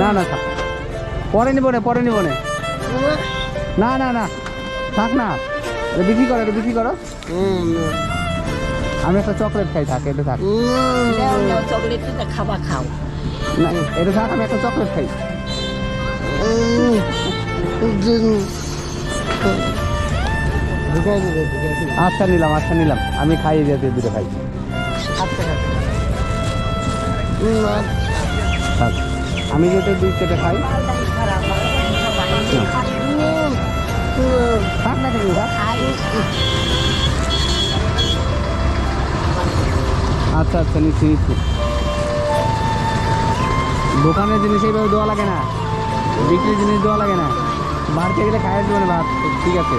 না না থাক। পরে নিব না পরে নিব না না না না থাক না। এটা বিক্রি করো এটা বিক্রি করো। আমি একটা চকলেট খাই থাক এটা থাক। চকলেটটা খাবা খাও না এটা থাক আমি একটা চকলেট খাই। আচ্ছা নিলাম আচ্ছা নিলাম। আমি খাইয়ে দিয়ে দুটো খাই। আচ্ছা। থাক। আমি যেটা দুই কেটে খাই। আচ্ছা আচ্ছা নিচ্ছি নিচ্ছি। দোকানের জিনিস এইভাবে দেওয়া লাগে না। বিক্রির জিনিস দেওয়া লাগে না। বাড়িতে গেলে খাইয়ে দেবো না ভাত, ঠিক আছে।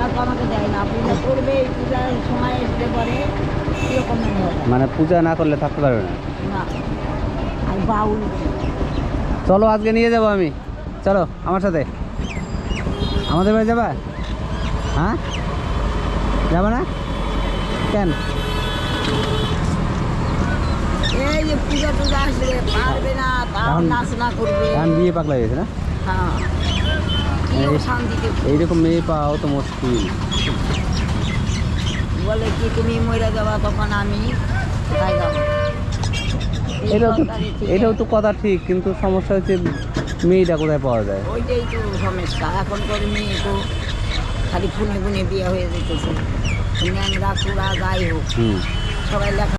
টাকা তো আমাকে দেয় না। পূজা করবে এই পূজার সময় আসলে পরে কীরকম মানে পূজা না করলে থাকতে পারবে না? না। আর বাউল। চলো আজকে নিয়ে যাব আমি। চলো আমার সাথে। আমাদের বাড়ি যাবা? হ্যাঁ? যাবা না? কেন? এই যে পূজা টুজা আসলে পারবে না তাও নাচ না করবে। বিয়ে পাকলা গেছে না? হ্যাঁ। এইরকম মেয়ে পাওয়াও তো মুশকিল। বলে কি তুমি মরে যাবা তখন আমি এটাও তো এটাও তো কথা ঠিক কিন্তু সমস্যা হচ্ছে মেয়েটা কোথায় পাওয়া যায়? ওইটাই তো সমস্যা। এখন করে মেয়ে তো খালি ফুনে ফুনে বিয়ে হয়ে যেতেছে। ন্যাংরা কুড়া যাই হোক। সবাই লেখা